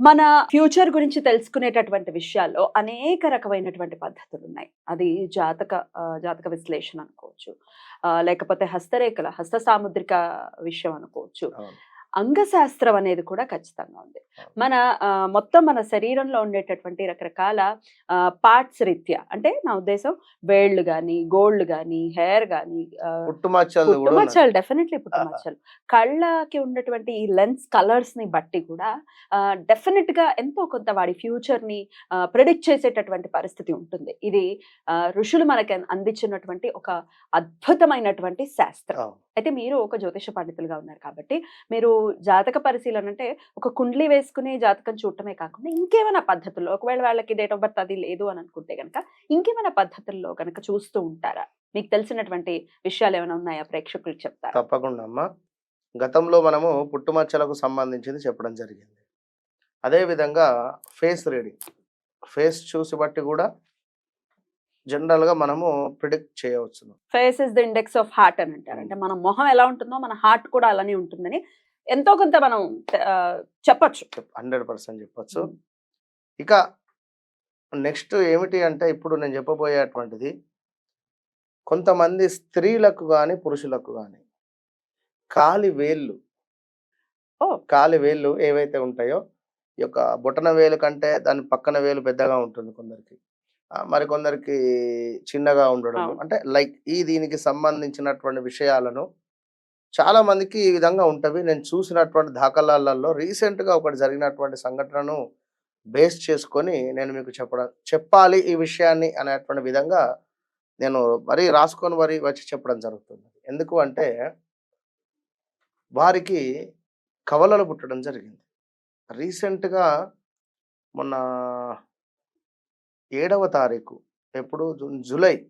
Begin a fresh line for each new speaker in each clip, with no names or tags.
మన ఫ్యూచర్ గురించి తెలుసుకునేటటువంటి విషయాల్లో అనేక రకమైనటువంటి పద్ధతులు ఉన్నాయి అది జాతక జాతక విశ్లేషణ అనుకోవచ్చు. లేకపోతే హస్తరేఖల హస్త సాముద్రిక విషయం అనుకోవచ్చు. అంగశాస్త్రం అనేది కూడా ఖచ్చితంగా ఉంది. మన మొత్తం మన శరీరంలో ఉండేటటువంటి రకరకాల పార్ట్స్ రీత్యా అంటే నా ఉద్దేశం వేళ్ళు కానీ గోళ్ళు కానీ హెయిర్ కానీ
పుట్టుమచ్చలు
డెఫినెట్లీ పుట్టుమచ్చలు. కళ్ళకి ఉన్నటువంటి ఈ లెన్స్ కలర్స్ని బట్టి కూడా డెఫినెట్గా ఎంతో కొంత వాడి ఫ్యూచర్ని ప్రిడిక్ట్ చేసేటటువంటి పరిస్థితి ఉంటుంది. ఇది ఋషులు మనకి అందించినటువంటి ఒక అద్భుతమైనటువంటి శాస్త్రం. అయితే మీరు ఒక జ్యోతిష పండితులుగా ఉన్నారు కాబట్టి మీరు జాతక పరిశీలన అంటే ఒక కుండ్లీ వేసుకుని జాతకం చూడటమే కాకుండా ఇంకేమైనా పద్ధతుల్లో ఒకవేళ వాళ్ళకి డేట్ ఆఫ్ బర్త్ అది లేదు అని అనుకుంటే కనుక ఇంకేమైనా పద్ధతుల్లో కనుక చూస్తూ ఉంటారా? మీకు తెలిసినటువంటి విషయాలు ఏమైనా ఉన్నాయా? ప్రేక్షకులకు చెప్తారా?
తప్పకుండా అమ్మా. గతంలో మనము పుట్టుమచ్చలకు సంబంధించింది చెప్పడం జరిగింది. అదే విధంగా ఫేస్ రీడింగ్ ఫేస్ చూసి బట్టి కూడా జనరల్గా మనము ప్రిడిక్ట్ చేయవచ్చు
face is the index of heart అని అంటారు. అంటే మన మొహం ఎలా ఉంటుందో మన హార్ట్ కూడా అలానే ఉంటుందని ఎంతో కొంత మనం చెప్పొచ్చు.
హండ్రెడ్ పర్సెంట్ చెప్పచ్చు. ఇక నెక్స్ట్ ఏమిటి అంటే ఇప్పుడు నేను చెప్పబోయేటువంటిది కొంతమంది స్త్రీలకు కానీ పురుషులకు కానీ కాలి వేళ్ళు.
ఓ.
కాలి వేళ్ళు ఏవైతే ఉంటాయో ఈ యొక్క బొటన వేలు కంటే దాని పక్కన వేలు పెద్దగా ఉంటుంది కొందరికి. ఆ, మరి కొందరికి చిన్నగా ఉండడం. అంటే లైక్ ఈ దీనికి సంబంధించినటువంటి విషయాలను చాలా మందికి ఈ విధంగా ఉంటవి. నేను చూసినటువంటి దాఖలాలలో రీసెంట్గా ఒకటి జరిగినటువంటి సంఘటనను బేస్ చేసుకొని నేను మీకు చెప్పడం చెప్పాలి ఈ విషయాన్ని అనేటువంటి విధంగా నేను మరీ రాసుకొని మరీ వచ్చి చెప్పడం జరుగుతుంది. ఎందుకు అంటే వారికి కవలలు పుట్టడం జరిగింది. రీసెంట్గా మొన్న ఏడవ తారీఖు. ఎప్పుడు? జు- జూలై.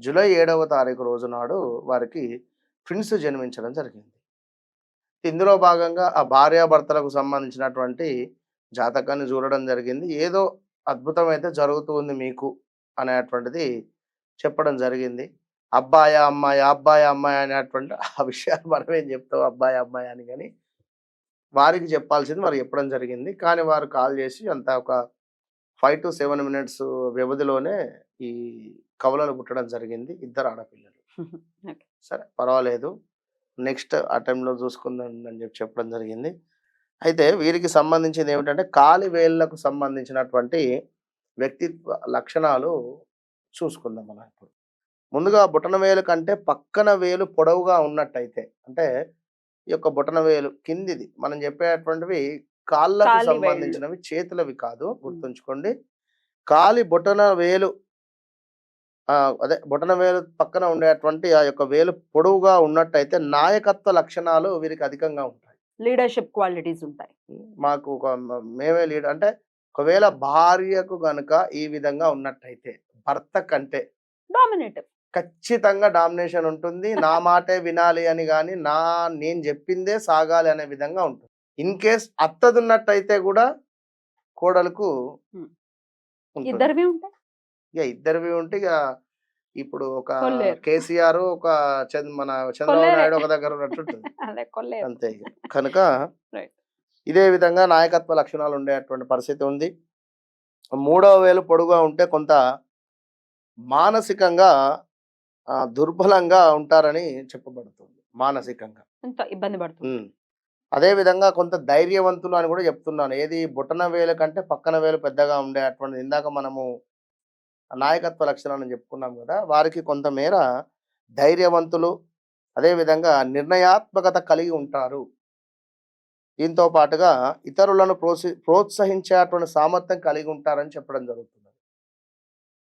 జూలై ఏడవ తారీఖు రోజు నాడు వారికి ట్విన్స్ జన్మించడం జరిగింది. ఇందులో భాగంగా ఆ భార్యాభర్తలకు సంబంధించినటువంటి జాతకాన్ని చూడడం జరిగింది. ఏదో అద్భుతం అయితే జరుగుతూ ఉంది మీకు అనేటువంటిది చెప్పడం జరిగింది. అబ్బాయి అమ్మాయి అబ్బాయి అమ్మాయి అనేటువంటి ఆ విషయాలు మనం చెప్తాం? అబ్బాయి అమ్మాయి అని కానీ వారికి చెప్పాల్సింది వారు చెప్పడం జరిగింది. కానీ వారు కాల్ చేసి అంత ఒక ఫైవ్ టు సెవెన్ మినిట్స్ వ్యవధిలోనే ఈ కవలలు పుట్టడం జరిగింది ఇద్దరు ఆడపిల్లలు. సరే పర్వాలేదు. నెక్స్ట్ ఆ టైంలో చూసుకుందాం అని చెప్పి చెప్పడం జరిగింది. అయితే వీరికి సంబంధించింది ఏమిటంటే కాలి వేళ్ళకు సంబంధించినటువంటి వ్యక్తిత్వ లక్షణాలు చూసుకుందాం మనం ఇప్పుడు. ముందుగా బుటన వేలు కంటే పక్కన వేలు పొడవుగా ఉన్నట్టయితే అంటే ఈ యొక్క బుటన వేలు కిందిది మనం చెప్పేటువంటివి కాళ్ళకు. సంబంధించినవి చేతులవి కాదు గుర్తుంచుకోండి. కాలి బొటన వేలు అదే బొటన వేలు పక్కన ఉండేటువంటి ఆ యొక్క వేలు పొడవుగా ఉన్నట్టయితే నాయకత్వ లక్షణాలు వీరికి అధికంగా ఉంటాయి.
లీడర్షిప్ క్వాలిటీస్ ఉంటాయి.
మాకు ఒక మేమే లీడ్ అంటే ఒకవేళ భార్యకు గనుక ఈ విధంగా ఉన్నట్టయితే భర్త కంటే
డామినేటివ్
ఖచ్చితంగా డామినేషన్ ఉంటుంది. నా మాటే వినాలి అని కానీ నా నేను చెప్పిందే సాగాలి అనే విధంగా ఉంటుంది. ఇన్ కేస్ అత్తది ఉన్నట్టయితే కూడా కోడలకు.
ఇద్దరివి ఉంటాయి?
ఇక ఇద్దరివి ఉంటే ఇక ఇప్పుడు ఒక. కేసీఆర్ ఒక మన చంద్రబాబు. నాయుడు ఒక దగ్గర ఉన్నట్టుంటుంది. అంతే ఇక కనుక. ఇదే విధంగా నాయకత్వ లక్షణాలు ఉండేటువంటి పరిస్థితి ఉంది. మూడవ వేలు పొడుగా ఉంటే కొంత మానసికంగా దుర్బలంగా ఉంటారని చెప్పబడుతుంది. మానసికంగా.
ఇబ్బంది పడుతుంది.
అదేవిధంగా అదే విధంగా కొంత ధైర్యవంతులు అని కూడా చెప్తున్నాను. ఏది బుటన వేలు కంటే పక్కన వేలు పెద్దగా ఉండే అటువంటి ఇందాక మనము నాయకత్వ లక్షణాలను చెప్పుకున్నాం కదా వారికి కొంతమేర ధైర్యవంతులు అదేవిధంగా నిర్ణయాత్మకత కలిగి ఉంటారు. దీంతో పాటుగా ఇతరులను ప్రోత్స ప్రోత్సహించేటువంటి సామర్థ్యం కలిగి ఉంటారని చెప్పడం జరుగుతుంది.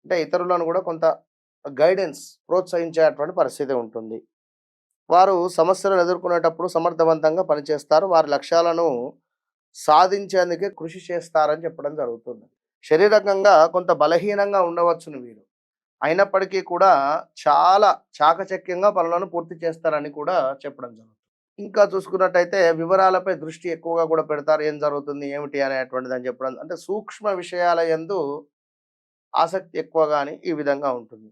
అంటే ఇతరులను కూడా కొంత గైడెన్స్ ప్రోత్సహించేటువంటి పరిస్థితి ఉంటుంది. వారు సమస్యలను ఎదుర్కొనేటప్పుడు సమర్థవంతంగా పనిచేస్తారు. వారి లక్ష్యాలను సాధించేందుకే కృషి చేస్తారని చెప్పడం జరుగుతుంది. శరీరకంగా కొంత బలహీనంగా ఉండవచ్చును వీరు. అయినప్పటికీ కూడా చాలా చాకచక్యంగా పనులను పూర్తి చేస్తారని కూడా చెప్పడం జరుగుతుంది. ఇంకా చూసుకున్నట్టయితే వివరాలపై దృష్టి ఎక్కువగా కూడా పెడతారు. ఏం జరుగుతుంది ఏమిటి అనేటువంటిది అని చెప్పడం. అంటే సూక్ష్మ విషయాల యందు ఆసక్తి ఎక్కువ కానీ ఈ విధంగా ఉంటుంది.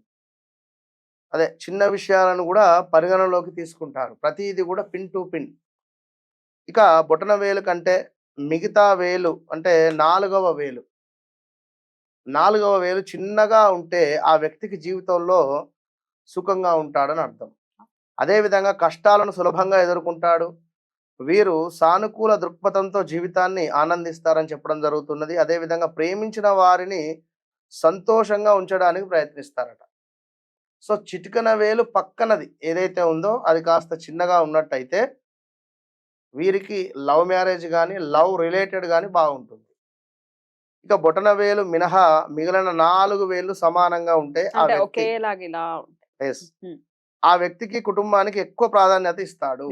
అదే చిన్న విషయాలను కూడా పరిగణలోకి తీసుకుంటారు. ప్రతిదీ కూడా పిన్ టు పిన్. ఇక బొటన వేలు కంటే మిగతా వేలు అంటే నాలుగవ వేలు. నాలుగవ వేలు చిన్నగా ఉంటే ఆ వ్యక్తికి జీవితంలో సుఖంగా ఉంటాడని అర్థం. అదేవిధంగా కష్టాలను సులభంగా ఎదుర్కొంటాడు. వీరు సానుకూల దృక్పథంతో జీవితాన్ని ఆనందిస్తారని చెప్పడం జరుగుతున్నది. అదేవిధంగా ప్రేమించిన వారిని సంతోషంగా ఉంచడానికి ప్రయత్నిస్తారట. సో చిటికన వేలు పక్కనది ఏదైతే ఉందో అది కాస్త చిన్నగా ఉన్నట్టయితే వీరికి లవ్ మ్యారేజ్ కానీ లవ్ రిలేటెడ్ కానీ బాగుంటుంది. ఇక బొటన వేలు మినహా మిగిలిన నాలుగు వేలు సమానంగా ఉంటే ఆ వ్యక్తికి కుటుంబానికి ఎక్కువ ప్రాధాన్యత ఇస్తాడు.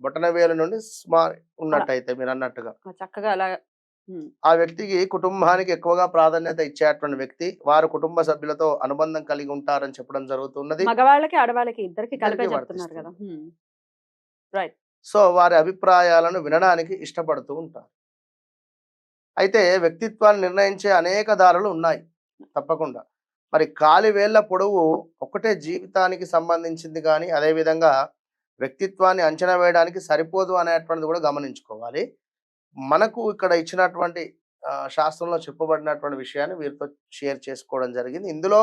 బొటన వేలు నుండి స్మా ఉన్నట్టయితే మీరు అన్నట్టుగా
చక్కగా అలా
ఆ వ్యక్తికి కుటుంబానికి ఎక్కువగా ప్రాధాన్యత ఇచ్చేటువంటి వ్యక్తి వారు కుటుంబ సభ్యులతో అనుబంధం కలిగి ఉంటారని చెప్పడం జరుగుతున్నది.
మగవాళ్ళకి ఆడవాళ్ళకి ఇద్దరికి కలిపే
ఇద్దరికీ
చెప్తున్నారు కదా!
వర్తిస్తుంది.
ఉమ్,
సో వారి అభిప్రాయాలను వినడానికి ఇష్టపడుతూ ఉంటారు. అయితే వ్యక్తిత్వాన్ని నిర్ణయించే అనేక దారులు ఉన్నాయి. తప్పకుండా. మరి కాలి వేళ్ళ పొడవు ఒకటే జీవితానికి సంబంధించింది కానీ అదేవిధంగా వ్యక్తిత్వాన్ని అంచనా వేయడానికి సరిపోదు అనేటువంటిది కూడా గమనించుకోవాలి. మనకు ఇక్కడ ఇచ్చినటువంటి శాస్త్రంలో చెప్పబడినటువంటి విషయాన్ని వీరితో షేర్ చేసుకోవడం జరిగింది. ఇందులో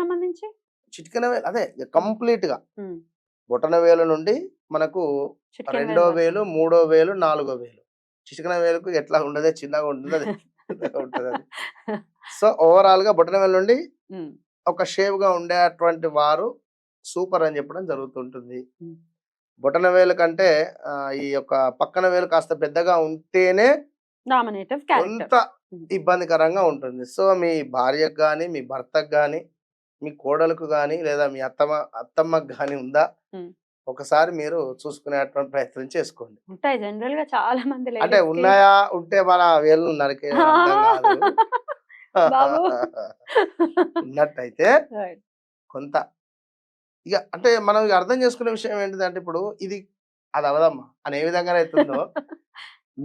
సంబంధించి?
చిటికెన వేలు అదే
కంప్లీట్గా
బొటన వేలు నుండి మనకు రెండో
వేలు
మూడో వేలు నాలుగో వేలు. చిటికన వేలుకు ఎట్లా ఉండదు చిన్నగా ఉంటుంది అది ఉంటుంది అది. సో ఓవరాల్గా బొటన వేలు నుండి ఒక షేవ్గా ఉండేటువంటి వారు సూపర్ అని చెప్పడం జరుగుతుంటుంది. బొటన వేలు కంటే ఈ యొక్క పక్కన వేలు కాస్త పెద్దగా ఉంటేనే కొంత ఇబ్బందికరంగా ఉంటుంది సో మీ భార్యకు కానీ మీ భర్తకు కానీ మీ కోడలకు కానీ లేదా మీ అత్తమ్మ అత్తమ్మకు కానీ ఉందా. ఒకసారి మీరు చూసుకునేటువంటి ప్రయత్నం చేసుకోండి
ఉంటాయి జనరల్గా చాలా మంది
అంటే. ఉన్నాయా ఉంటే మన వేలు నరికే. ఉన్నట్టయితే. కొంత ఇక అంటే మనం అర్థం చేసుకునే విషయం ఏంటిదంటే ఇప్పుడు ఇది అది అవదమ్మా అని ఏ విధంగా అవుతుందో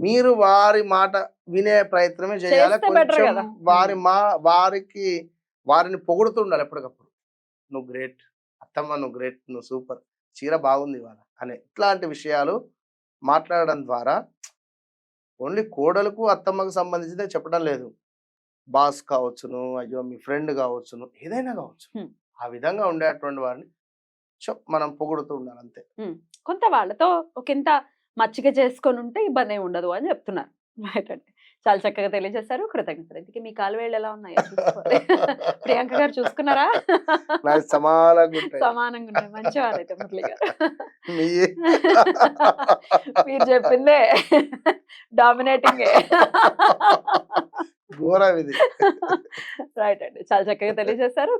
మీరు వారి మాట వినే ప్రయత్నమే చేయాలి. కొంచెం. వారి మా వారికి వారిని పొగుడుతుండాలి ఎప్పటికప్పుడు. నువ్వు గ్రేట్ అత్తమ్మ నువ్వు గ్రేట్ నువ్వు సూపర్ చీర బాగుంది ఇవాళ అనే ఇట్లాంటి విషయాలు మాట్లాడడం ద్వారా ఓన్లీ కోడలకు అత్తమ్మకు సంబంధించిందే చెప్పడం లేదు. బాస్ కావచ్చును అయ్యో మీ ఫ్రెండ్ కావచ్చును ఏదైనా కావచ్చు. ఆ విధంగా ఉండేటువంటి వారిని సో మనం పొగుడుతూ ఉండాలి అంతే.
కొంత వాళ్ళతో ఒకంత మచ్చిక చేసుకొని ఉంటే ఇబ్బంది ఉండదు అని చెప్తున్నారు. రైట్ అండి చాలా చక్కగా తెలియజేశారు. కృతజ్ఞతలు. ఇందుకే మీ కాలువేళ్ళు ఎలా ఉన్నాయో? ప్రియాంక గారు చూసుకున్నారా? సమానంగా ఉన్నాయి. మంచివారైతే మురళి గారు
మీ
మీరు చెప్పిందే డామినేటింగ్.
ఘోరం ఇది.
రైట్ అండి. చాలా చక్కగా తెలియజేశారు.